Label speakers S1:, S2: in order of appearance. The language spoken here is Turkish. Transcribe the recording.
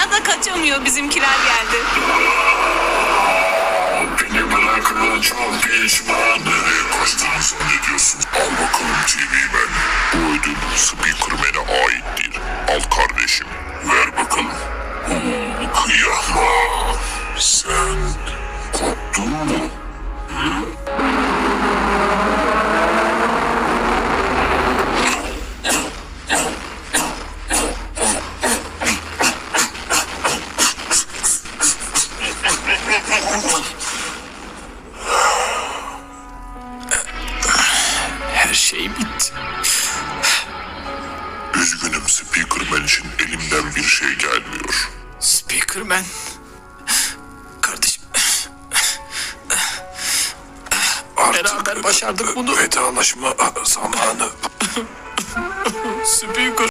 S1: ya da kaçamıyor bizimkiler geldi.
S2: Beni bırakın çok pişman. Nereye zannediyorsun? Al bakalım TV. Bu ödül Speakerman'e aittir. Al kardeşim. Ver bakalım. Oo, kıyamam. Sen korktun mu?
S3: Her şey bitti.
S2: Üzgünüm Speakerman için elimden bir şey gelmiyor.
S3: Speakerman. Kardeşim. Beraber başardık bunu.
S2: Vedalaşma zamanı.
S3: Speaker.